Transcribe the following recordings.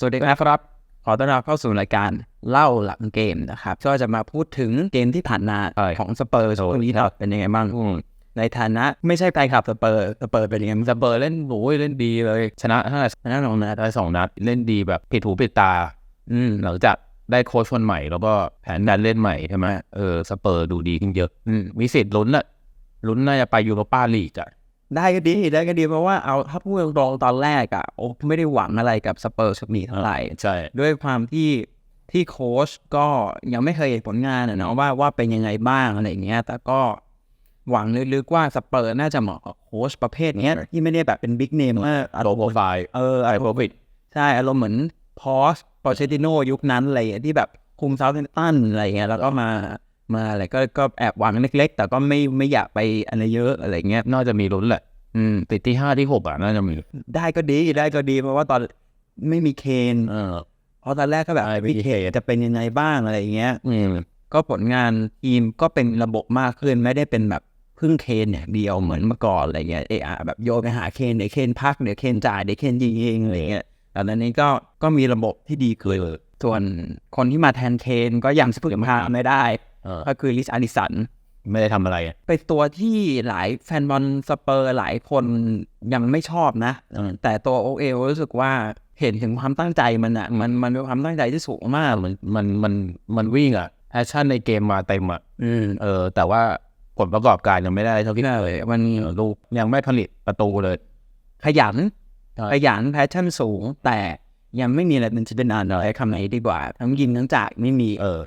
สวัสดีครับ ขอต้อนรับเข้าสู่รายการเล่าหลังเกมนะครับ ก็จะมาพูดถึงเกมที่ผ่านมาของสเปอร์ช่วงนี้ครับเป็นยังไงบ้างอืมในฐานะไม่ใช่แฟนคลับสเปอร์สเปอร์เป็นยังไงบ้างสเปอร์เล่นโอ้ยเล่นดีเลย ชนะเท่าไหร่ชนะสองนัดได้สองนัดเล่นดีแบบผิดหูผิดตา อืมหลังจากได้โค้ชคนใหม่ แล้วก็แผนการเล่นใหม่ใช่ไหมเออสเปอร์ดูดีขึ้นเยอะอืมมีสิทธิ์ลุ้นอะลุ้นน่าจะไปยูโรปาลีกอะ ได้ก็ดีได้ก็ดีเพราะว่าเอาถ้าพูดตรงๆตอนแรกอะโอ้ไม่ได้หวังอะไรกับสเปอร์ชุดนี้เท่าไหร่ใช่ด้วยความที่ที่โค้ชก็ยังไม่เคยเห็นผลงานอะเนาะว่าว่าเป็นยังไงบ้างอะไรอย่างเงี้ย แต่ก็หวังลึกๆว่าสเปอร์น่าจะเหมาะกับโค้ชประเภทเนี้ยที่ไม่ได้แบบเป็นบิ๊กเนมว่าอารโลมณ์โปรไฟล์เอออารมณ์ใช่อารมณ์เหมือนพอสปอเชติโนยุคนั้นอะไรอย่างเงี้ยที่แบบคุมเซาท์เทนตันอะไรอย่างเงี้ยแล้วก็มา มาอะไรก็ก็แอบหวังเล็ก ๆ แต่ก็ไม่ไม่อยากไปอะไรเยอะอะไรอย่างเงี้ยน่าจะมีลุ้นแหละอืมติดที่ห้าที่หกอะน่าจะมี ได้ก็ดีได้ก็ดี เพราะว่าตอนไม่มีเคนเออเพราะตอนแรกก็แบบใช่ไม่พี่มีเคนจะเป็นยังไงบ้างอะไรอย่างเงี้ย อืม ก็ผลงานทีมก็เป็นระบบมากขึ้นไม่ได้เป็นแบบพึ่งเคนอย่างเดียวเหมือนเมื่อก่อนอะไรเงี้ยเอะอะแบบโยนไปหาเคนเดี๋ยวเคนพักเดี๋ยวเคนจ่ายเดี๋ยวเคนยิงเองอะไรเงี้ยแต่ตอนนี้ก็ก็มีระบบที่ดีขึ้นส่วนคนที่มาแทนเคนก็ยังสะพึงพาไม่ได้เออ ก็คือลิสอาริสันไม่ได้ทำอะไรอะเป็นตัวที่หลายแฟนบอลสเปอร์หลายคนยังไม่ชอบนะเออแต่ตัวโอเอลรู้สึกว่าเห็นถึงความตั้งใจมันอะมันมันเป็นความตั้งใจที่สูงมากมันมันมันมันวิ่งอะแอคชั่นในเกมมาเต็มอะอืมเออ แต่ว่าผลประกอบการยังไม่ได้เท่าที่น่าเลยมันเออลูกยังไม่ผลิตประตูเลย ขยันใช่ขยันแพชชั่นสูง แต่ยังไม่มีอะไรเป็นชิ้นเป็นอันเลยคำไหนดีกว่า ทั้งยิงทั้งจ่ายไม่มีเออ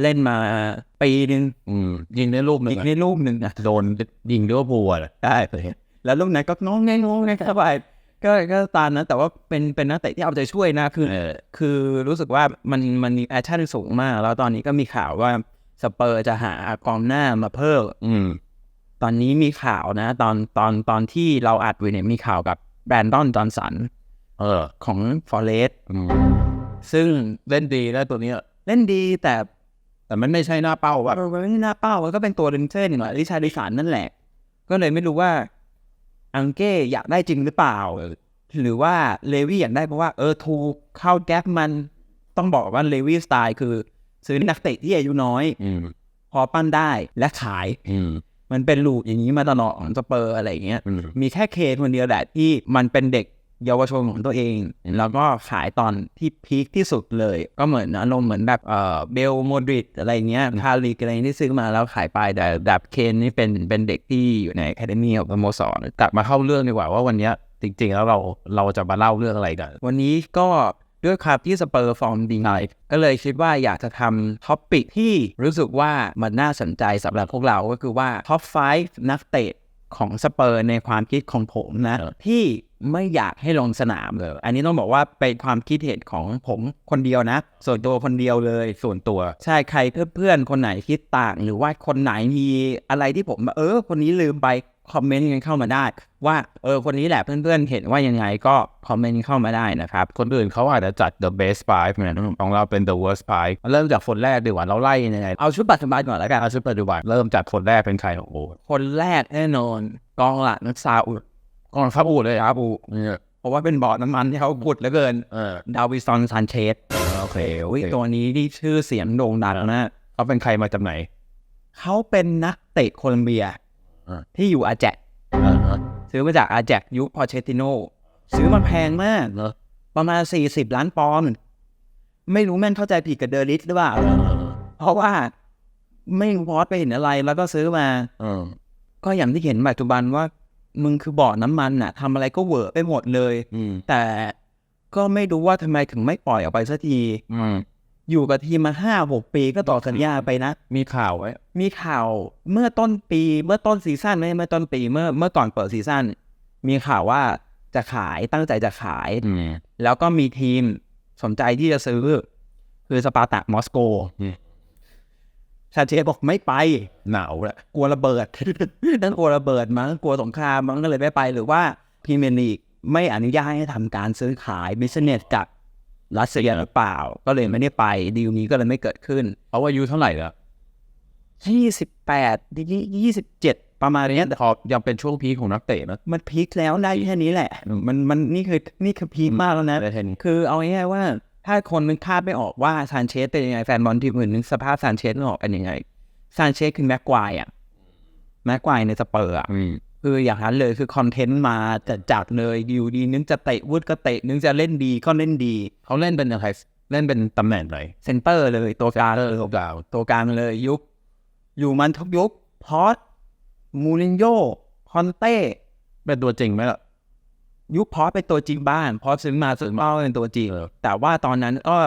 เล่นมาปีนึงอืมยิงได้ลูกหนึ่อีงกอะในลูกหนึ่งนะโดนยิงลิเวอร์พูลอะได้เลยแล้วลูกนั้นก็น้องแงงงแงเข้าไปก็ก็ตามนั้นแต่ว่าเป็นเป็นนักเตะที่เอาใจช่วยนะคือเออคือรู้สึกว่ามันมันมีแพชชั่นสูงมาก แล้วตอนนี้ก็มีข่าวว่าสเปอร์จะหากองหน้ามาเพิ่มอืมตอนนี้มีข่าวนะ ตอนตอนตอนที่เราอัดอยู่เนี่ยมีข่าวกับแบรนดอนจอห์นสันเออของฟอเรสอืมซึ่งเล่นดีแล้วตัวเนี้ยเล่นดีแต่ แต่มันไม่ใช่หน้าเป้าว่าว่ะมันไม่น่าเป้ามันก็เป็นตัวดึงเส้นหน่อยลิชาดิสานนั่นแหละ ก็เลยไม่รู้ว่า อังเก้อยากได้จริงหรือเปล่า หรือว่าเลวี่อยากได้เพราะว่าเออทูเข้าแก๊ปมันต้องบอกว่าเลวี่สไตล์คือซื้อนักเตะที่อายุน้อยอืมพอปั้นได้และขายอืมมันเป็นลูกอย่างนี้มาตลอดของสเปอร์อะไรอย่างเงี้ยอืมมีแค่เคนคนเดียวแหละที่มันเป็นเด็ก เยาวชนของตัวเอง แล้วก็ขายตอนที่พีคที่สุดเลย ก็เหมือนอารมณ์เหมือนแบบเออเบลโมดริดอะไรเงี้ยคาริกอะไรที่ซื้อมาแล้วขายไปแต่ดับเคนนี่เป็นเป็นเด็กที่อยู่ในแคดมีของสโมสรกลับมาเข้าเรื่องดีกว่าว่าวันนี้จริง ๆ แล้วเราเราจะมาเล่าเรื่องอะไรกัน วันนี้ก็ด้วยครับที่สเปอร์ฟอร์มดีหน่อยก็เลยคิดว่าอยากจะทำท็อปปิกที่รู้สึกว่ามันน่าสนใจสำหรับพวกเราก็คือว่าท็อป 5 นักเตะของสเปอร์ในความคิดของผมนะ ที่ ไม่อยากให้ลงสนามเลย อันนี้ต้องบอกว่าเป็นความคิดเห็นของผมคนเดียวนะ ส่วนตัวคนเดียวเลยส่วนตัว ใช่ใครเพื่อนๆคนไหนคิดต่าง หรือว่าคนไหนมีอะไรที่ผม เออ คนนี้ลืมไปคอมเมนต์กันเข้ามาได้ ว่าเออคนนี้แหละเพื่อนๆเห็นว่ายังไงก็คอมเมนต์เข้ามาได้นะครับ คนอื่นเขาอาจจะจัด the best five เนี่ยของเราเป็น the worst five เริ่มจากคนแรกดีกว่าเราไล่ยังไงเอาชุดปัจจุบันก่อนแล้วกันเอาชุดปัจจุบันเริ่มจากคนแรกเป็นใครโอ้โหคนแรกแน่นอนกองหลังซาอุด กองทัพอูดเลยครับอูเนี่ยเพราะว่าเป็นบ่อน้ำมันที่เขาขุดเหลือเกินเออดาวิซอนซานเชสโอเคโออุ๊ยเคตัวนี้ที่ชื่อเสียงโด่งดังมากเขาเป็นใครมาจากไหน เขาเป็นนักเตะโคลัมเบียอ่าที่อยู่อาแจกเออเออซื้อมาจากอาแจกยุคพอเชติโนซื้อมาแพงมากเนอะประมาณ40ล้านปอนด์ไม่รู้แม่นเข้าใจผิดกับเดอริสหรือเปล่าเออเออเพราะว่าไม่รู้พอสไปเห็นอะไรแล้วก็ซื้อมาเออก็อย่างที่เห็นปัจจุบันว่า มึงคือบ่อน้ำมันน่ะทำอะไรก็เวอร์ไปหมดเลย อืมแต่ก็ไม่รู้ว่าทำไมถึงไม่ปล่อยออกไปสักทีอืมอยู่กับทีมมาห้าหกปีก็ต่อสัญญาไปนะ มีข่าวไว้ มีข่าวเมื่อต้นปีเมื่อต้นซีซั่นไม่เมื่อต้นปีเมื่อเมื่อก่อนเปิดซีซั่นมีข่าวว่าจะขายตั้งใจจะขายอืมแล้วก็มีทีมสนใจที่จะซื้อ คือสปาร์ตากมอสโกอืม ชาเชบอกไม่ไปหนาวแหละกลัวระเบิดนั่นกลัวระเบิดมั้งกลัวสงครามมั้งก็เลยไม่ไปหรือว่าพรีเมียร์ลีกไม่อนุญาตให้ทำการซื้อขายบิสเนสกับรัสเซียหรือเปล่า ก็เลยไม่ได้ไปดีลนี้ก็เลยไม่เกิดขึ้นเขาอายุเท่าไหร่แล้วยี่สิบแปดยี่สิบเจ็ดประมาณเนี้ยแต่พอยังเป็นช่วงพีคของนักเตะนะมันพีคแล้วได้แค่นี้แหละ มันมันนี่คือนี่คือพีคมากแล้วนะได้แค่นี้คือเอาง่ายๆว่า ถ้าคนนึกภาพไม่ออกว่าซานเชสเป็นยังไงแฟนบอลทีมอื่นนึกสภาพซานเชสไม่ออกเป็นยังไงซานเชสคือแม็กควายอะแม็กควายในสเปอร์อะอืมคืออย่างนั้นเลยคือคอนเทนต์มาจัดจัดๆเลยอยู่ดีนึกจะเตะวุดก็เตะนึกจะเล่นดีก็เล่นดี เขาเล่นเป็นอะไรเล่นเป็นตำแหน่งไหนเซนเตอร์เลยตัวกลางเลยตัวกลางตัวกลางเลยยุคอยู่มันทุกยุคพอสมูรินโญ่คอนเต้เป็นตัวจริงไหมล่ะ ยุคพอสเป็นตัวจริงบ้านพอสซื้อมาซื้อมาเป็นตัวจริงเออแต่ว่าตอนนั้นก็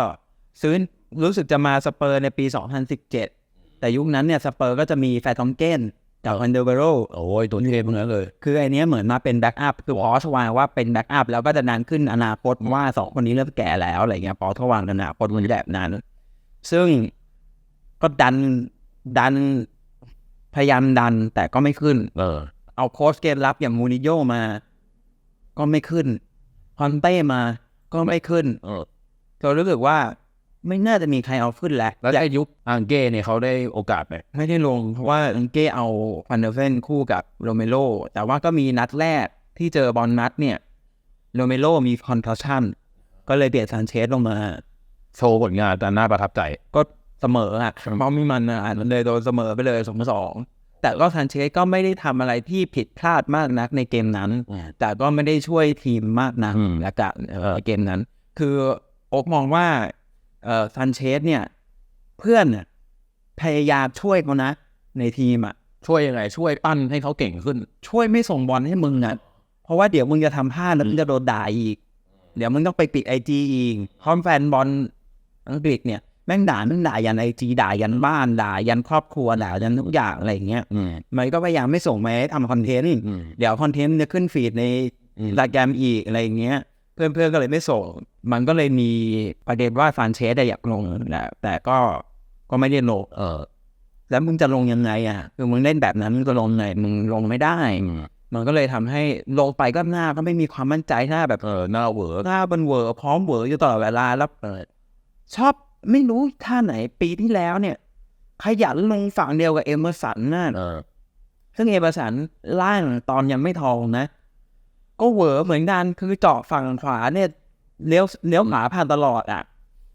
ซื้อรู้สึกจะมาสเปอร์ในปี 2017 แต่ยุคนั้นเนี่ยสเปอร์ก็จะมีแฟร์ทอมเกนกับอันเดอร์เบโรโอ้ยตัวเทพเหมือนกันเลย คือไอเนี้ยเหมือนมาเป็นแบ็กอัพคือพอสวางว่าเป็นแบ็กอัพแล้วก็จะนานขึ้นอนาคตว่าสองคนนี้เริ่มแก่แล้วอะไรเงี้ยพอสวางอนาคตมันแบบนั้น ซึ่งก็ดันดันพยายามดันแต่ก็ไม่ขึ้น เออ เอาโค้ชเกมรับอย่างมูนิโญ่มา ก็ไม่ขึ้นคอนเต้มาก็ไม่ขึ้นเออก็รู้สึกว่าไม่น่าจะมีใครเอาขึ้นแล้วแล้วไอ้ยุคอังเก้เนี่ยเขาได้โอกาสไหมไม่ได้ลง เพราะว่าอังเก้เอาฟันเดอร์เฟนคู่กับโรเมโรแต่ว่าก็มีนัดแรกที่เจอบอลนัดเนี่ยโรเมโรมีคอนทัชชั่น ก็เลยเปลี่ยนซานเชสลงมา โชว์ผลงานแต่น่าประทับใจ ก็เสมออะเพราะมีมันอะมันเลยโดนเสมอไปเลยสองสอง แต่ก็ซานเชสก็ไม่ได้ทำอะไรที่ผิดพลาดมากนักในเกมนั้นอืมแต่ก็ไม่ได้ช่วยทีมมากนักอืมละกันเอ่อในเกมนั้น คือโอ๊กมองว่าเอ่อซานเชสเนี่ย เพื่อนน่ะพยายามช่วยเขานะ ในทีมอะช่วยยังไงช่วยปั้นให้เขาเก่งขึ้น ช่วยไม่ส่งบอลให้มึงอะเพราะว่าเดี๋ยวมึงจะทำพลาดแล้วมึงจะโดนด่าอีก เดี๋ยวมึงต้องไปปิดไอจีอีกพร้อมแฟนบอลอังกฤษเนี่ย แม่งด่าแม่งด่ายันไอจีด่ายันบ้านด่ายันครอบครัวด่ายันทุกอย่างอะไรอย่างเงี้ยอืมมันก็พยายามไม่ส่งมาให้ทำคอนเทนต์อืมเดี๋ยวคอนเทนต์จะขึ้นฟีดในอืมรายการอีกอะไรอย่างเงี้ย เพื่อนๆก็เลยไม่ส่ง มันก็เลยมีประเด็นว่าฟานเชสอะอยากลงแหละแต่ก็ก็ไม่ได้ลงเออ แล้วมึงจะลงยังไงอะคือมึงเล่นแบบนั้นมึงจะลงไงมึงลงไม่ได้อืมมันก็เลยทำให้ลงไปก็หน้าก็ไม่มีความมั่นใจหน้าแบบเออหน้าเหวอหน้าบันเหวอพร้อมเหวออยู่ตลอดเวลาแล้วเออชอบ ไม่รู้ท่าไหนปีที่แล้วเนี่ย ขยันลงฝั่งเดียวกับเอเมอร์สันน่ะเออซึ่งเอเมอร์สันล่างตอนยังไม่ทองนะ ก็เหวอเหมือนกันคือเจาะฝั่งขวาเนี่ยเลี้ยวเลี้ยวขวาผ่านตลอดอะ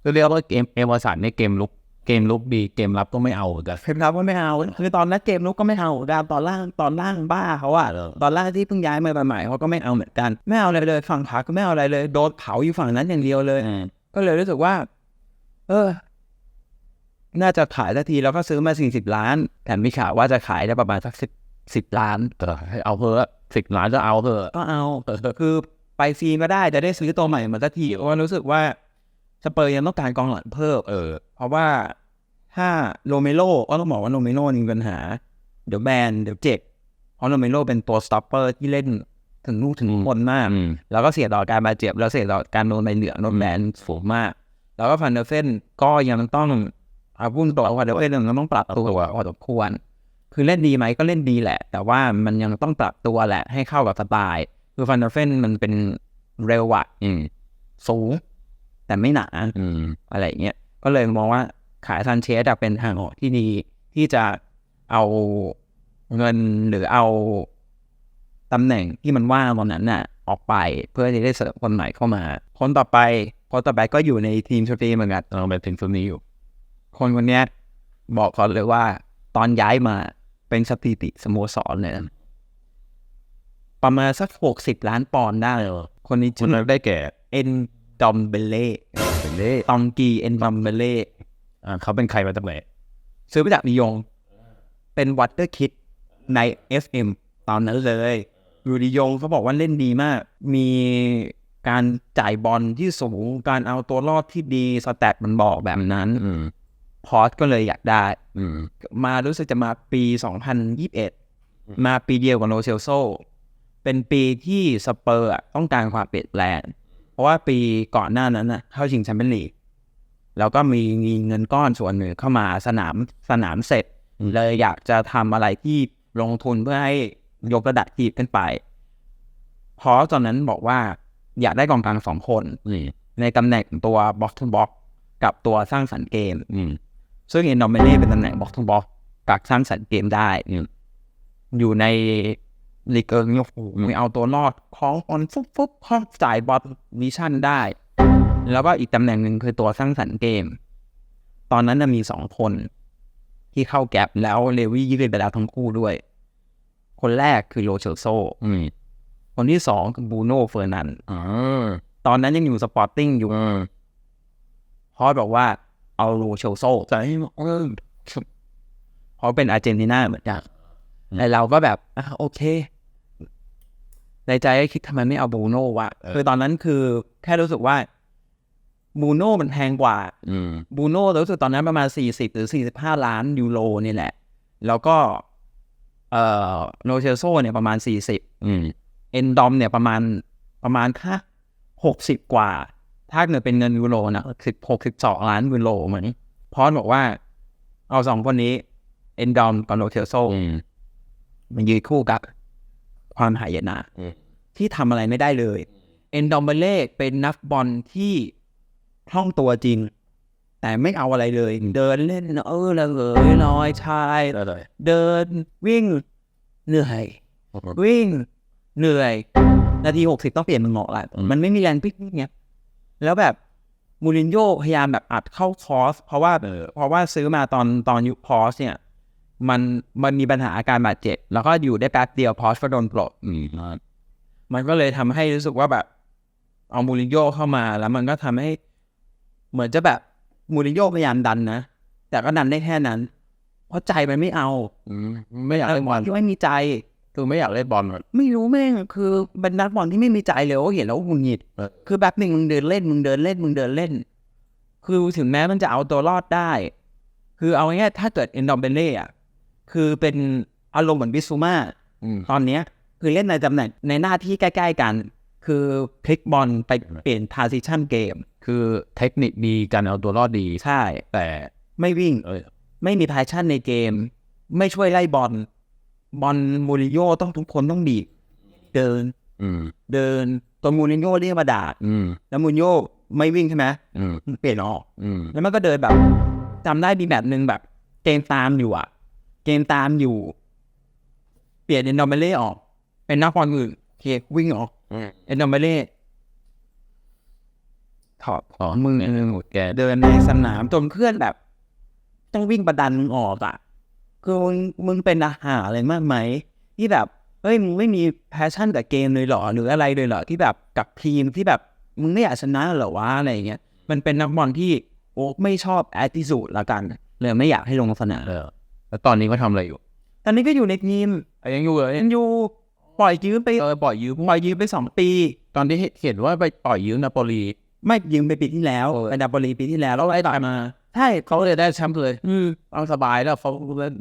คือเรียกว่าเกมเอเวอร์สันในเกมลุกเกมลุกดีเกมรับก็ไม่เอาเหมือนกันเพมรับว่าไม่เอา คือตอนนั้นเกมลุกก็ไม่เอาดามตอนล่างตอนล่างบ้าเขาอะเออตอนล่างที่เพิ่งย้ายมาใหม่ๆเขาก็ไม่เอาเหมือนกัน ไม่เอาอะไรเลยฝั่งขวาก็ไม่เอาอะไรเลย โดนเผาอยู่ฝั่งนั้นอย่างเดียวเลยอืมก็เลยรู้สึกว่า เออ น่าจะขายสักทีแล้วก็ซื้อมาสี่สิบล้านแถมมีข่าวว่าจะขายได้ประมาณสักสิบสิบล้านเออให้เอาเถอะสิบล้านจะเอาเถอะก็เอาคือไปฟรีก็ได้จะได้ซื้อตัวใหม่มาสักทีเพราะว่ารู้สึกว่าสเปอร์ยังต้องการกองหลังเพิ่มเออ เพราะว่าถ้าโรเมโรก็ต้องบอกว่าโรเมโรมีปัญหา เดี๋ยวแบนเดี๋ยวเจ็บเพราะโรเมโรเป็นตัวสต็อปเปอร์ที่เล่นถึงลูกถึงคนมากอืมแล้วก็เสียต่อการบาดเจ็บแล้วเสียต่อการโดนใบเหลืองโดนแบนสูงมาก แล้วก็ฟันเดอร์เฟนก็ยังต้องอาพุ่นตัวฟันเดอร์เฟนยังต้องปรับตัวพอสมควร คือเล่นดีไหมก็เล่นดีแหละ แต่ว่ามันยังต้องปรับตัวแหละให้เข้ากับสไตล์คือฟันเดอร์เฟนมันเป็นเร็วอะสูง แต่ไม่หนาอืมอะไรเงี้ยก็เลยมองว่าขายซันเชสอะเป็นทางออกที่ดีที่จะเอาเงินหรือเอาตำแหน่งที่มันว่างตอนนั้นน่ะ ออกไปเพื่อที่ได้เสริมคนใหม่เข้ามา คนต่อไป คนต่อไปก็อยู่ในทีมชลซีเหมือนกันเออเป็นถึงตัวนี้อยู่ คนคนเนี้ยบอกเขาเลยว่า ตอนย้ายมาเป็นสถิติสโมสรเลยนะประมาณสักหกสิบล้านปอนด์ได้เลยคนนี้คุชื่ณอนักได้แก่ เอ็นดอมเบเล่เป็นเล่ตองกีเอ็นดอมเบเล่อ่าเขาเป็นใครมาจากไหนซื้อมาจากนิยง เป็นวัตเตอร์คิดใน FM ตอนนั้นเลย อยู่นิยงเขาบอกว่าเล่นดีมาก มี การจ่ายบอลที่สูง การเอาตัวรอดที่ดีสแตทมันบอกแบบนั้นอืมพอสก็เลยอยากได้อืมมารู้สึกจะมาปี 2021 มาปีเดียวกับโนเชลโซ เป็นปีที่สเปอร์อะต้องการความเปลี่ยนแปลง เพราะว่าปีก่อนหน้านั้นน่ะเข้าชิงแชมเปี้ยนลีกแล้วก็มีมีเงินก้อนส่วนหนึ่งเข้ามาสนามสนามเสร็จ เลยอยากจะทำอะไรที่ลงทุนเพื่อให้ยกระดับทีมขึ้นไปเพราะตอนนั้นบอกว่า อยากได้กองกลางสองคนในตำแหน่งตัวบ็อกทูบ็อกกับตัวสร้างสรรค์เกมซึ่งเอ็นดอมเมเล่เป็นตำแหน่งบ็อกทูบ็อกกับสร้างสรรค์เกมได้ อยู่ในลีกเอิงเนี่โอ้โหมีเอาตัวรอดของออนฟุบฟุบข้องจ่ายบอลวิชั่นได้ แล้วก็อีกตำแหน่งหนึ่งคือตัวสร้างสรรค์เกม ตอนนั้นมีสองคนที่เข้าแก็บแล้วเลวี่ยืดไปแล้วทั้งคู่ด้วย คนแรกคือโรเชลโซ คนที่สองคือบูโน่เฟอร์นันด์อ่าตอนนั้นยังอยู่สปอร์ติ้งอยู่อืมพอสบอกว่าเอาโรเชลโซใจเออเพราะเป็นอาร์เจนตินาเหมือนกันแต่เราก็แบบอะโอเค ในใจก็คิดทำไมไม่เอาบูโน่วะคือตอนนั้นคือแค่รู้สึกว่าบูโน่มันแพงกว่าอืมบูโน่รู้สึกตอนนั้นประมาณสี่สิบหรือสี่สิบห้าล้านยูโรนี่แหละ แล้วก็ เอ่อโรเชลโซเนี่ยประมาณสี่สิบอืม เอ็นดอมเนี่ยประมาณประมาณค่าหกสิบกว่า ถ้าเกิดเป็นเงินยูโรนะสิบหกสิบสองล้านยูโรเหมือนพอสบอกว่าเอาสองคนนี้ เอ็นดอมกับโรเชลโซอืมมันยืนคู่กับความหายนะอืมที่ทำอะไรไม่ได้เลย เอ็นดอมเบเล่เป็นนักบอลที่คล่องตัวจริง แต่ไม่เอาอะไรเลย เดินเล่นเออละเหยลอยชายได้เลยเดินวิ่งเหนื่อยวิ่ง เหนื่อย นาทีหกสิบต้องเปลี่ยนมือเหงาะละอืมมันไม่มีแรงพลิกเงี้ยแล้วแบบมูรินโญ่พยายามแบบอัดเข้าคอร์สเพราะว่าเพราะว่าซื้อมาตอนตอนยุคพอสเนี่ย มันมันมีปัญหาอาการบาดเจ็บ แล้วก็อยู่ได้แป๊บเดียวพอสก็โดนปลดอืมมันก็เลยทำให้รู้สึกว่าแบบ เอามูรินโญ่เข้ามาแล้วมันก็ทำให้ เหมือนจะแบบมูรินโญ่พยายามดันนะ แต่ก็ดันได้แค่นั้น เพราะใจมันไม่เอาอืมไม่อยากเล่นบอลที่ไม่มีใจ คือไม่อยากเล่นบอลอะไม่รู้แม่งคือเป็นนักบอลที่ไม่มีใจเลยว่าเห็นแล้วหงุดหงิดเออคือแบบหนึ่งมึงเดินเล่นมึงเดินเล่นมึงเดินเล่น คือถึงแม้มันจะเอาตัวรอดได้ คือเอาง่ายๆถ้าเกิดเอนดอมเบเล่อะคือเป็นอารมณ์เหมือนบิซูมาอืมตอนเนี้ย คือเล่นในตำแหน่งในหน้าที่ใกล้ ๆ กัน คือพลิกบอลไปเปลี่ยนทาซิชันเกม คือเทคนิคดีการเอาตัวรอดดีใช่ แต่ไม่วิ่งเออไม่มีแพชชั่นในเกม ไม่ช่วยไล่บอล บอลมูรินโญ่ต้องทุกคนต้องบีบเดินอืมเดินตัวมูรินโญ่เรียกมาด่าอืมแล้วมูรินโญ่ไม่วิ่งใช่ไหมอืมเปลี่ยนออกอืมแล้วมันก็เดินแบบจำได้มีแบบหนึ่งแบบ เกมตามอยู่อะ เกมตามอยู่ เปลี่ยนเอนดอมเบเล่ออก เป็นนักบอลอื่นโอเควิ่งออกอืมเอนดอมเบเล่ถอดอ๋อมึงเออแกเดินในสนามจนเพื่อนแบบ ต้องวิ่งประดันมึงออกอะ คือมึงมึงเป็นอาหารอะไรมากไหมที่แบบเฮ้ยมึงไม่มีแพชชั่นกับเกมเลยเหรอหรืออะไรเลยเหรอที่แบบกับทีมที่แบบมึงไม่อยากชนะเหรอวะอะไรอย่างเงี้ยมันเป็นนักบอลที่โอ้ไม่ชอบแอ t ติ u d e ละกันเลยไม่อยากให้ลงสนามเออแล้วตอนนี้เขาทำอะไรอยู่ ตอนนี้ก็อยู่ในทีมอะยังอยู่เลยยังอยู่ปล่อยยืมไปเออปล่อยยืมปล่อยยืมไปสองปี ตอนที่เห็นว่าไปปล่อยยืมนาโปลีไม่ยืมไปปีที่แล้วเออไปนาโปลีปีที่แล้วแล้วไล่ต่อมา ใช่เขาเลยได้แชมป์เลยอืมเอาสบายแล้วเขา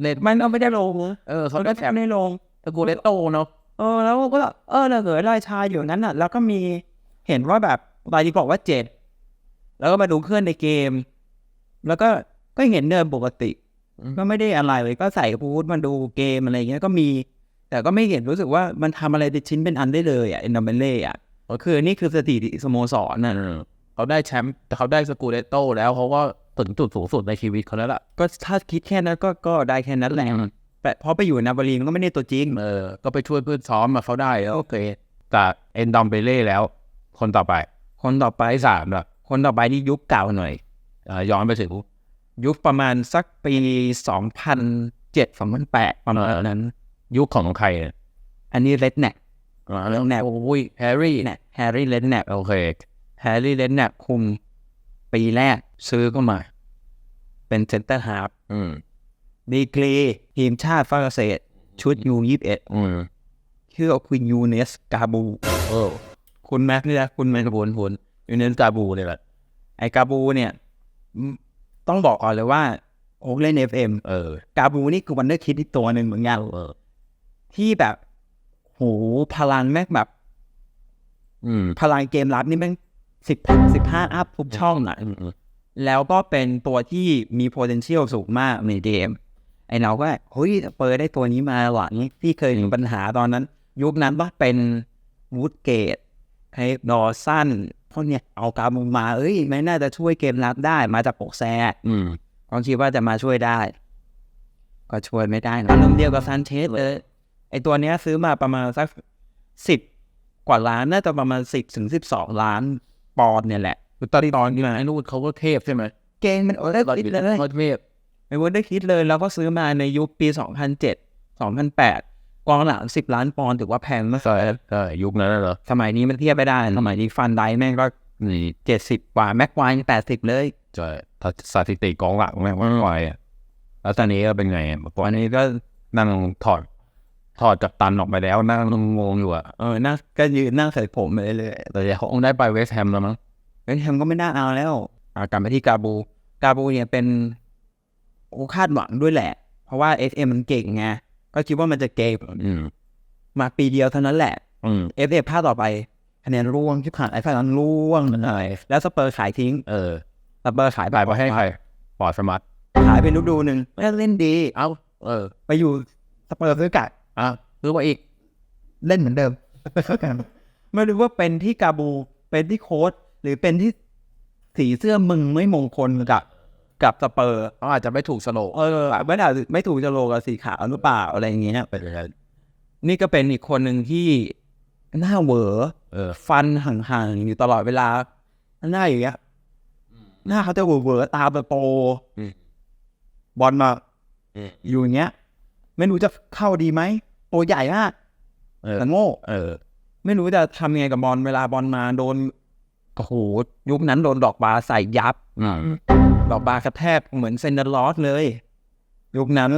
เล่นมันเอาไม่ได้ลงนะเออเขามันได้ก็แชมป์ไม่ได้ลงตะกูเลตโตเนาะเออแล้วก็เออเราเหยลอยชายอยู่นั้นอะ แล้วก็มีเห็นว่าแบบบาดีบอกว่าเจ็ดแล้วก็มาดูเพื่อนในเกม แล้วก็ก็เห็นเดินปกติ ก็ไม่ได้อะไรเลยก็ใส่บูทมาดูเกมอะไรเงี้ยก็มี แต่ก็ไม่เห็นรู้สึกว่ามันทำอะไรเป็นชิ้นเป็นอันได้เลยอะเอ็นดอมเบเล่อะก็คือนี่คือสถิติสโมสรน่ะเขาได้แชมป์แต่เขาได้สกูเลตโตแล้วเขาก็ ถึงจุดสูงสุดในชีวิตเขาแล้วล่ะก็ถ้าคิดแค่นั้นก็ก็ได้แค่นั้นแหละแต่พอไปอยู่นาบารีมันก็ไม่ได้ตัวจริงเออก็ไปช่วยเพื่อนซ้อมมาเขาได้แล้วโอเคจากเอนดอมเบเล่แล้ว คนต่อไป คนต่อไปสามละคนต่อไปนี่ยุคเก่าหน่อยเอ่อย้อนไปถึงยุคประมาณสักปีสองพันเจ็ดสองพันแปดประมาณนั้น ยุคของใครเนี่ยอันนี้เลดแนกอ่าแล้วแนบโอ้ยแฮร์รี่แนกแฮร์รี่เลดแนกโอเคแฮร์รี่เลดแนกคุม ปีแรกซื้อเข้ามา เป็นเซนเตอร์ฮาร์ฟอืมดีกรีทีมชาติฝรั่งเศส ชุดยูยี่สิบเอ็ดอืมชื่อว่าคุณยูเนสกาบูเออคุณแม็กนี่นะคุณแม็กผลผลยูเนสกาบูเนี่ยแหละไอกาบูเนี่ยอืมต้องบอกก่อนเลยว่า โอ๊กเล่นเอฟเอ็มเออกาบูนี่คือวันเดอร์คิดที่ตัวหนึ่งเหมือนกันเออที่แบบโหพลังแม่งแบบอืมพลังเกมรับนี่แม่ง สิบสิบห้าอัพทุกช่องอะอืมอืมแล้วก็เป็นตัวที่มี potential สูงมากในเกมไอเราก็เฮ้ยเปิดได้ตัวนี้มาหวังที่เคยมีปัญหาตอนนั้น ยุคนั้นว่าเป็นวูดเกตไฮดอสันพวกเนี้ยเอากามูมาเอ้ยไม่น่าจะช่วยเกมรับได้มาจากปกแซอืมก็คิดว่าจะมาช่วยได้ ก็ช่วยไม่ได้นะอารมณ์เดียวกับซันเชสเลย ไอตัวเนี้ยซื้อมาประมาณสักสิบกว่าล้าน น่าจะประมาณสิบถึงสิบสองล้าน ปอนด์เนี่ยแหละตอนตอนนี้ไอ้นู่นเขาก็เทพใช่ไหมเกงมันโอ้ได้คิดเลยเขาเทพไม่ว่าได้คิดเลยแล้วก็ซื้อมาในยุคปี 2007 2008กองหลังสิบล้านปอนด์ถือว่าแพงมากใช่ใช่ยุคนั้นน่ะเหรอสมัยนี้มันเทียบไม่ได้ สมัยนี้ฟันไดแม่งก็นี่เจ็ดสิบกว่าแม็กไวน์แปดสิบเลยใช่ถ้าสถิติกองหลังแม่งไม่ไหวอะแล้วตอนนี้ก็เป็นไงอะเมื่อก่ออันนนี้ก็นั่งถอด ถอดจากตันออกไปแล้วนั่งงงอยู่อะเออนั่งก็ยืนนั่งใส่ผมไปเลยแต่เดี๋ยวเขาคงได้ไปเวสต์แฮมแล้วมั้งเฮ้ยแฮมก็ไม่น่าเอาแล้วอ่ากลับไปที่กาบู กาบูเนี่ยเป็นโอ้คาดหวังด้วยแหละ เพราะว่า FM มันเก่งไงก็คิดว่ามันจะเก่งอืมมาปีเดียวเท่านั้นแหละอืม FF ภาคต่อไปคะแนนร่วงที่ผ่านไอ้ฝ่ายนั้นร่วงเลยแล้วสเปอร์ขายทิ้ง เออสเปอร์ขายไปไปให้ใครปอดสมัตขายไปฤดูหนึ่งแล้วเล่นดี เอ้าเออ ไปอยู่สเปอร์ซื้อกะ อะซื้อมาอีก เล่นเหมือนเดิมไม่รู้ว่าเป็นที่กาบูเป็นที่โค้ชหรือเป็นที่สีเสื้อมึงไม่มงคลกับกับสเปอร์เขาอาจจะไม่ถูกสโลเออไม่ได้ไม่ถูกจะโลกับสีขาวหรือเปล่าอะไรอย่างเงี้ยเป็นยังไงนี่ก็เป็นอีกคนหนึ่งที่หน้าเหวอเออ ฟันห่างๆอยู่ตลอดเวลา หน้าอย่างเงี้ยหน้าเขาจะเหวอๆตาแบบโตอืมบอลมาอืมอยู่อย่างเงี้ย ไม่รู้จะเข้าดีไหม ตัวใหญ่มากเออแต่โง่เออ ไม่รู้จะทำยังไงกับบอลเวลาบอลมาโดนโอ้โหยุคนั้นโดนดอกบาใส่ยับอืมดอกบากระแทกเหมือนเซนเดอร์ลอสเลย ยุคนั้น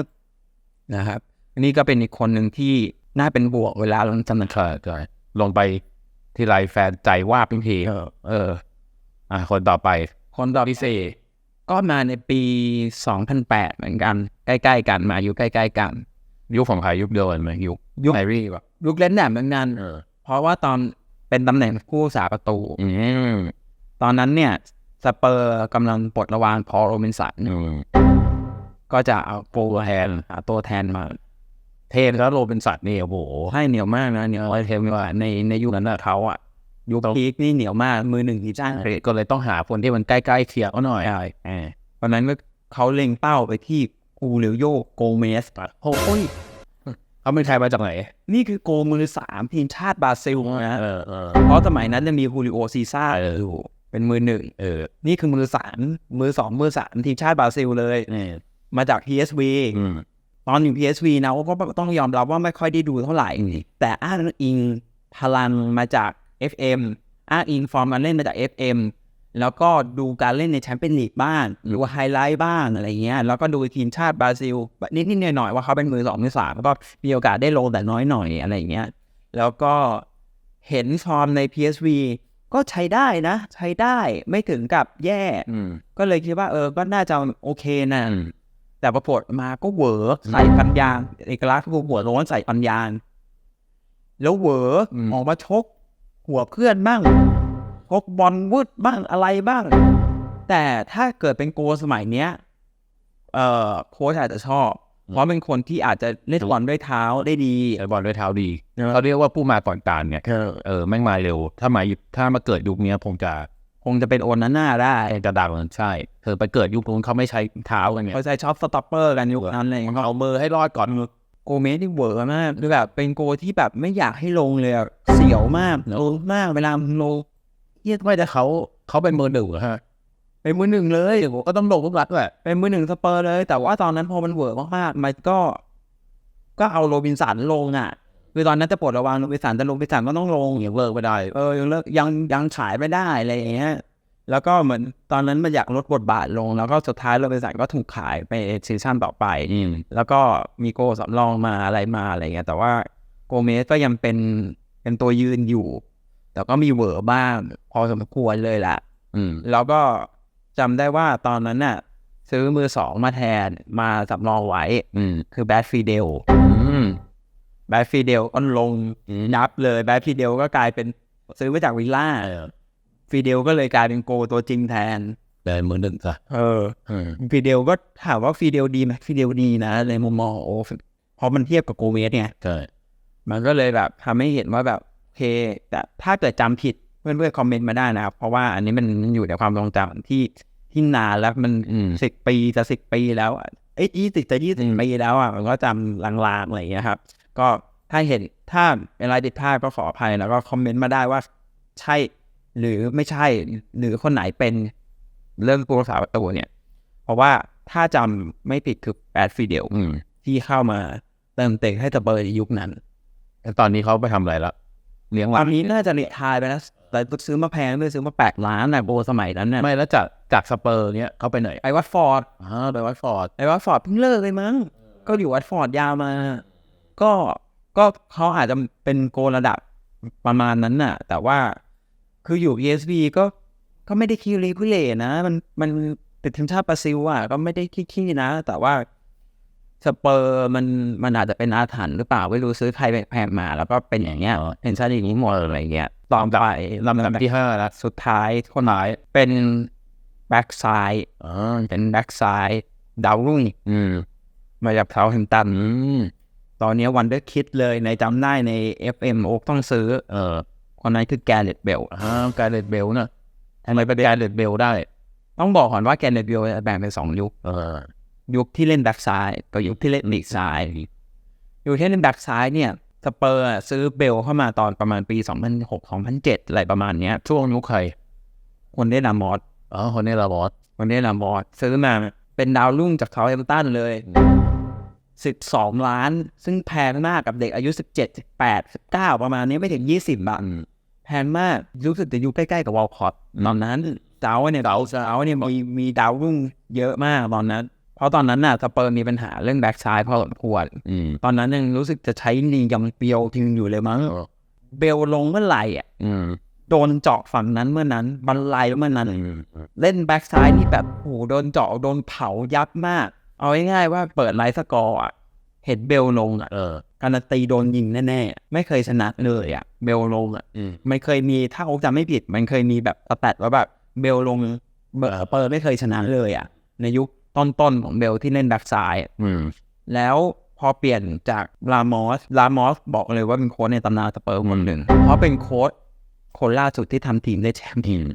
นะครับอันนี้ก็เป็นอีกคนหนึ่งที่น่าเป็นบวกเวลาลงสนามใช่ใช่ลงไปที่ไรแฟนใจว่าบทุกทีเออ อะคนต่อไป คนต่อพี่เซก็มาในปี 2008 เหมือนกัน ใกล้ ๆ กันมาอยู่ใกล้ ๆ กัน ยุคของใครยุคเดียวกันไหมยุคยุคไอรี่ป่ะยุคเล่นแหนมเหมือนกันเออเพราะว่าตอนเป็นตำแหน่งผู้สาประตูอืมตอนนั้นเนี่ยสเปอร์กำลังปลดระวางพอลโรบินสันอืมก็จะเอาโปรแทนหาตัวแทนมาเทนแล้วโรเป็นสัตว์นี่โอ้โหให้เหนียวมากนะเหนียวไอเทมว่าในในยุคนั้นอะเขาอะยุคพีคนี่เหนียวมากมือหนึ่งทีมชาติอังกฤษก็เลยต้องหาคนที่มันใกล้ๆเคียงเขาหน่อยใช่เออตอนนั้นก็เขาเล็งเป้าไปที่ อูเรโยโกเมสโอ้ยเขาเป็นใครมาจากไหน นี่คือโกมือสามทีมชาติบราซิลนะเออเออเพราะสมัยนั้นจะมีฮูริโอซีซ่าเอออยู่เป็นมือหนึ่งเออนี่คือมือสามมือสองมือสามทีมชาติบราซิลเลยนี่มาจาก PSV อืมตอนอยู่ PSV นะก็ต้องยอมรับว่าไม่ค่อยได้ดูเท่าไหร่ แต่อ้างอิงพลังมาจาก FM อ้างอิงฟอร์มการเล่นมาจาก FM แล้วก็ดูการเล่นในแชมเปี้ยนลีกบ้าง หรือว่าไฮไลท์บ้างอะไรเงี้ย แล้วก็ดูทีมชาติบราซิล นิดๆหน่อยๆว่าเขาเป็นมือสองมือสามก็มีโอกาสได้ลงแต่น้อยหน่อยอะไรเงี้ย แล้วก็เห็นฟอร์มใน PSV ก็ใช้ได้นะ ใช้ได้ไม่ถึงกับแย่อืมก็เลยคิดว่าเออก็น่าจะโอเคนะอืมแต่ปรากฏมาก็เหวอใส่ปัญญางเอกลักษณ์คือหัวโล้นใส่ปัญญางแล้วเหวออืมออกมาชกหัวเพื่อนบ้าง ชกบอลวืดบ้างอะไรบ้าง แต่ถ้าเกิดเป็นโกสมัยเนี้ยเอ่อโค้ชอาจจะชอบ เพราะเป็นคนที่อาจจะเล่นบอลด้วยเท้าได้ดีใช้บอลด้วยเท้าดีเขาเรียกว่าผู้มาก่อนการเนี่ยเออแม่งมาเร็ว ถ้ามาถ้ามาเกิดยุคเนี้ยคงจะคงจะเป็นโอนนั้นหน้าได้จะดังใช่เธอไปเกิดยุคนู้นเขาไม่ใช้เท้ากันไงเขาใช้ช็อปสต็อปเปอร์กันยุคนั้นอะไรอย่างเลยเอามือให้รอดก่อนโกเมสที่เหวอมากคือแบบเป็นโกที่แบบไม่อยากให้ลงเลยอะเสียวมากลงมากเวลามันลง เยียไม่แต่เขาเขาเป็นมือหนึ่งเหรอฮะเป็นมือหนึ่งเลยเดี๋ยวก็ต้องลงทุกรัฐด้วยเป็นมือหนึ่งสเปอร์เลย แต่ว่าตอนนั้นพอมันเวอมากๆมันก็ ก็เอาโรบินสันลงอะคือตอนนั้นจะปลดระวางโรบินสันแต่โรบินสันก็ต้องลงอยังเลิกไม่ได้เออยังเลิกยังยังขายไม่ได้อะไรอย่างเงี้ยแล้วก็เหมือนตอนนั้นมันอยากลดบทบาทลง แล้วก็สุดท้ายโรบินสันก็ถูกขายไปซีซั่นต่อไปแล้วก็มีโกสำรองมาอะไรมาอะไรเงี้ยแต่ว่าโกเมสก็ยังเป็นเป็นตัวยืนอยู่ แต่ก็มีเหวอบ้าง พอสมควรเลยแหละอืมแล้วก็จำได้ว่าตอนนั้นน่ะ ซื้อมือสองมาแทนมาสำรองไว้อืมคือแบดฟีเดลอืมแบดฟีเดลก็ลงนับเลยแบดฟีเดลก็กลายเป็นซื้อมาจากวิลล่าฟีเดลก็เลยกลายเป็นโกตัวจริงแทนเดินมือหนึ่งซะเอออืมฟีเดลก็ถามว่าฟีเดลดีไหมฟีเดลดีนะในมุมมองของโอ้เพราะมันเทียบกับโกเมสไงใช่มันก็เลยแบบทำให้เห็นว่าแบบโอ เคแต่ถ้าเกิดจำผิดเพื่อนๆคอมเมนต์มาได้นะครับ เพราะว่าอันนี้มันอยู่ในความทรงจำที่ที่นานแล้วมันอืมสิบปีจะสิบปีแล้วอะเอ้ยี่สิบจะยี่สิบปีแล้วอะมันก็จำลางๆอะไรอย่างเงี้ยครับ ก็ถ้าเห็นถ้าอะไรผิดพลาดก็ขออภัยแล้วก็คอมเมนต์มาได้ว่าใช่หรือไม่ใช่หรือคนไหนเป็นเรื่องผู้รักษาประตูเนี่ย เพราะว่าถ้าจำไม่ผิดคือแปดฟีเดียวอืมที่เข้ามาเติมเต็มให้สเปอร์ในยุคนั้นแล้วตอนนี้เขาไปทำอะไรละ เลี้ยงหตลาอนนนี้น่าจะรีไทายไปแล้วแต่ซื้อมาแพงด้วยซื้อมาแปดล้านนะโบสมัยนั้นน่ะไม่แล้วจากจากสเปอร์เนี้ยเขาไปไหนไอ้วัตฟอร์ด อ่าไปวัตฟอร์ด ไอ้วัตฟอร์ดเพิ่งเลิกเลยมั้ง ก็อยู่วัตฟอร์ดยาวมา ก็ ก็เขาอาจจะเป็นโกลระดับประมาณนั้นน่ะ แต่ว่า คืออยู่ ESV ก็ ก็ไม่ได้ขี้รีพิเลนะ มัน มันติดทีมชาติบราซิลอะ ก็ไม่ได้ขี้ๆนะ แต่ว่า สเปอร์มันมันอาจจะเป็นอาถรรพ์หรือเปล่าไม่รู้ซื้อใครแพงๆมา แล้วก็เป็นอย่างเงี้ยเห็นชาติอย่างนี้หมดอะไรเงี้ยต่อไปลำลำดัดับบที่ห้าละสุดท้ายคนไหนเป็นแบ็กซ้ายอ๋อเป็นแบ็กซ้ายดาวรุ่งอืมมาจากเทาแฮมป์ตันอืมตอนนี้วันเดอร์คิดเลยในจำได้ใน FM โอ๊กต้องซื้อ เออคนนั้นคือแกเรตเบลอ่าการเลดเบลนะทำไมเป็นการเลดเบลได้ ต้องบอกก่อนว่าแกเรตเบลแบ่งเป็นสองยุคเออ ยุคที่เล่นแบ็กซ้ายกับยุคที่เล่นลีกซ้ายยุคที่เล่นแบ็กซ้ายเนี่ยสเปอร์อะซื้อเบลเข้ามาตอนประมาณปี 2006-2007 อะไรประมาณเนี้ย ช่วงยุคใครคนได้นามอสอ๋อคนนี้ลาบอสคนได้นามอสซื้อมาเป็นดาวรุ่งจากเทาแฮมป์ตันเลย 12 ล้าน ซึ่งแพงมากกับเด็กอายุ 17 18 19 ประมาณนี้ไม่ถึง 20บาทแพงมากรู้สึกจะอยู่ใกล้ๆกับวอลคอตตอนนั้นเจ้าเนี่ยเจ้าเจ้าเนี่ยมีมีดาวรุ่งเยอะมากตอนนั้นเพ ราะตอนนั้นน่ะสเปอร์มีปัญหาเรื่องแบ็กซ้ายพอสมควรอืมตอนนั้นยังรู้สึกจะใช้นียองเปียวทิ้งอยู่เลยมั้งเออเบลลงเมื่อไหร่อะอืมโดนเจาะฝั่งนั้นเมื่อนั้นบันไลเมื่อนั้นอืมเล่นแบ็กซ้ายนี่แบบโอ้โหโดนเจาะโดนเผายับมาก เอาง่ายๆว่าเปิดไลฟ์สกอร์อะเห็นเบลลงอะเออการนตีโดนยิงแน่ๆ ไม่เคยชนะเลยอะ เบลลงอะอืมมันเคยมีถ้าโอ๊กจำไม่ผิด มันเคยมีแบบสแตทว่าแบบเบลลงเบอร์เปอร์ไม่เคยชนะเลยอะ ในยุค ต้นๆของเบลที่เล่นแบ็กซ้ายอะอืมแล้วพอเปลี่ยนจากลามอสลามอสบอกเลยว่าเป็นโค้ชในตำนานสเปอร์คนหนึ่งเพราะเป็นโค้ชคนล่าสุดที่ทำทีมได้แชมป์อืม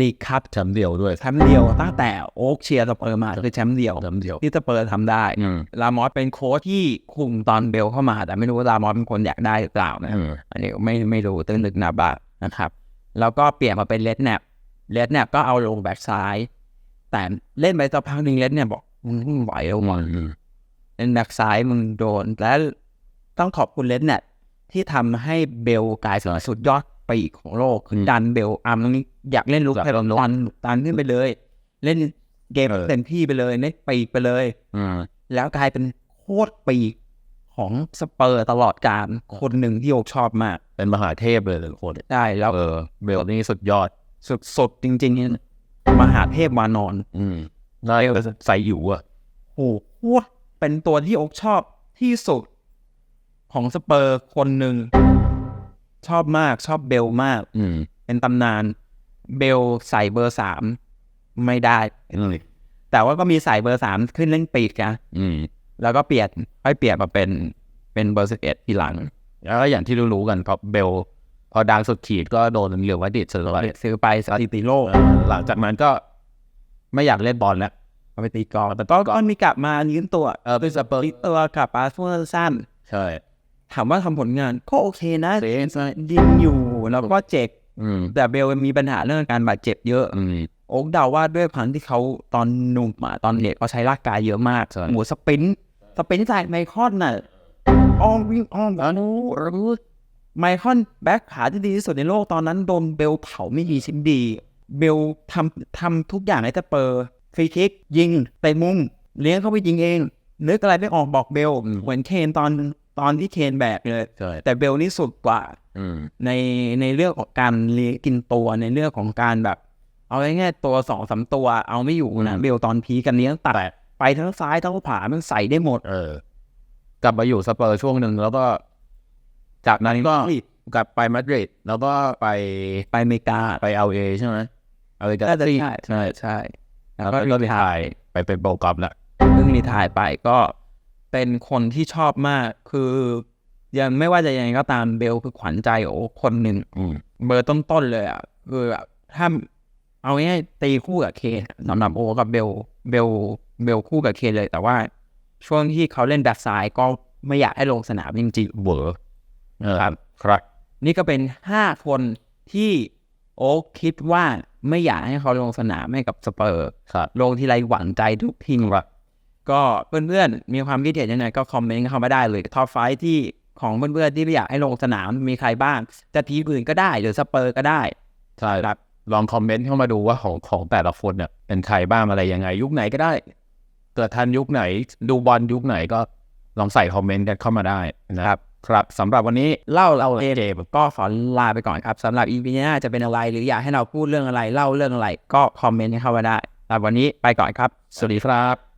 ลีกคัพแชมป์เดียวด้วยแชมป์เดียวตั้งแต่โอ๊กเชียร์สเปอร์มาคือแชมป์เดียวแชมป์เดียวที่สเปอร์ทำได้อืมลามอสเป็นโค้ชที่คุมตอนเบลเข้ามา แต่ไม่รู้ว่าลามอสเป็นคนอยากได้หรือเปล่านะอืมอันนี้ไม่ไม่รู้ตื้นลึกหนาบานะครับ แล้วก็เปลี่ยนมาเป็นเลดแนปเลดแนปก็เอาลงแบ็กซ้าย แต่เล่นไปสักพักหนึ่งเลดเนี่ยบอกมึงไม่ไหวแล้วมึงอืมเล่นแบ็กซ้ายมึงโดน และต้องขอบคุณเลดแนปที่ทำให้เบลกลายเป็นสุดยอดปีกของโลกคือดันเบลอาร์มตรงนี้อยากเล่นลุกให้เราดันดันขึ้นไปเลย เล่นเกมเต็มที่ไปเลยเล่นปีกไปเลยอืมแล้วกลายเป็นโคตรปีกของสเปอร์ตลอดการคนหนึ่งที่โอกชอบมาก เป็นมหาเทพเลยทุกคนได้แล้วเออเบลนี่สุดยอด สุดสดจริงๆ มหาเทพวานอนอืมได้ใส่อยู่อะโอ้โหเป็นตัวที่อกชอบที่สุด ของสเปอร์คนหนึ่ง ชอบมากชอบเบลมาก อืม เป็นตำนาน เบลใส่เบอร์สามไม่ได้อืมแต่ว่าก็มีใส่เบอร์สามขึ้นเล่นปีกนะอืม แล้วก็เปลี่ยนค่อยเปลี่ยนมาเป็นเป็นเบอร์สิบเอ็ดทีหลัง แล้วก็อย่างที่รู้ๆกันพอเบล พอดังสุดขีดก็โดนเหลือวัดดิดซื้อไปซื้อไปสถิติโลกเออหลังจากนั้นก็ไม่อยากเล่นบอลแล้วเอาไปตีกลองแต่ก็ก็มีกลับมายืนตัวเออเป็นสเปอร์ตีตัวกลับมาช่วงสั้นใช่ถามว่าทำผลงานก็โอเคนะเซนใช่ยิงอยู่แล้วก็เจ็บอืมแต่เบลมีปัญหาเรื่องการบาดเจ็บเยอะอืมโอ๊กเดาว่าด้วยพันที่เขาตอนหนุ่มอะตอนเด็กเขาใช้ร่างกายเยอะมากใช่หมูสปรินต์สปรินต์ใส่ไมคอนน่ะอ้อมวิ่งอ้อมแล้วนู้ ไมคอนแบ็คขาที่ดีที่สุดในโลกตอนนั้นโดนเบลเผาไม่ดีชิ้นดี เบลทำทำทุกอย่างให้สเปอร์ฟรีคิกยิงเตะมุมเลี้ยงเข้าไปยิงเองนึกอะไรไม่ออกบอกเบลเหมือนเคนตอนตอนที่เคนแบกเลยใช่แต่เบลนี่สุดกว่าอืมในในเรื่องของการเลี้ยงกินตัวในเรื่องของการแบบ เอาง่ายๆตัวสองสามตัวเอาไม่อยู่นะอืมเบลตอนพีกันเลี้ยงตัดแต่ไปทั้งซ้ายทั้งขวามันใส่ได้หมด เออกลับมาอยู่สเปอร์ช่วงหนึ่งแล้วก็ จากนั้นก็กลับไปมาดริดแล้วก็ไปไปอเมริกาไปเอลเอใช่ไหมเอลเอน่าจะใช่ใช่ใช่ใช่แล้วก็ก็ก็ไปถ่ายไปเป็นโปรกรมละเพิ่งรีไทายไปก็เป็นคนที่ชอบมากคือยังไม่ว่าจะยังไงก็ตามเบลคือขวัญใจโอ้คนหนึ่งอืมเบอร์ต้นๆเลยอะคือแบบถ้าเอาง่ายๆตีคู่กับเคนสำหรับโอกับเบลเบลเบลคู่กับเคนเลยแต่ว่า ช่วงที่เขาเล่นแบ็คซ้ายก็ไม่อยากให้ลงสนามจริงเวอร์เออ ครับครับๆนี่ก็เป็น5คนที่โอ๊คคิดว่าไม่อยากให้เขาลงสนามให้กับสเปอร์ครับลงทีไรหวั่นใจทุกทีครับก็เพื่อนๆมีความคิดเห็นยังไงก็คอมเมนต์เข้ามาได้เลยท็อปไฟที่ของเพื่อนๆที่ไม่อยากให้ลงสนามมีใครบ้าง จะทีมอื่นก็ได้หรือสเปอร์ก็ได้ใช่ครับลองคอมเมนต์เข้ามาดูว่าของของแต่ละคนเนี่ยเป็นใครบ้างอะไรยังไง ยุคไหนก็ได้ เกิดทันยุคไหน ดูบอลยุคไหนก็ลองใส่คอมเมนต์กันเข้ามาได้นะครับ ครับสำหรับวันนี้เล่าเราเกมก็ขอลาไปก่อนครับสำหรับอีพีหน้าจะเป็นอะไรหรืออยากให้เราพูดเรื่องอะไรเล่าเรื่องอะไร ก็คอมเมนต์เข้ามาได้สำหรับวันนี้ไปก่อนครับ สวัสดีครับ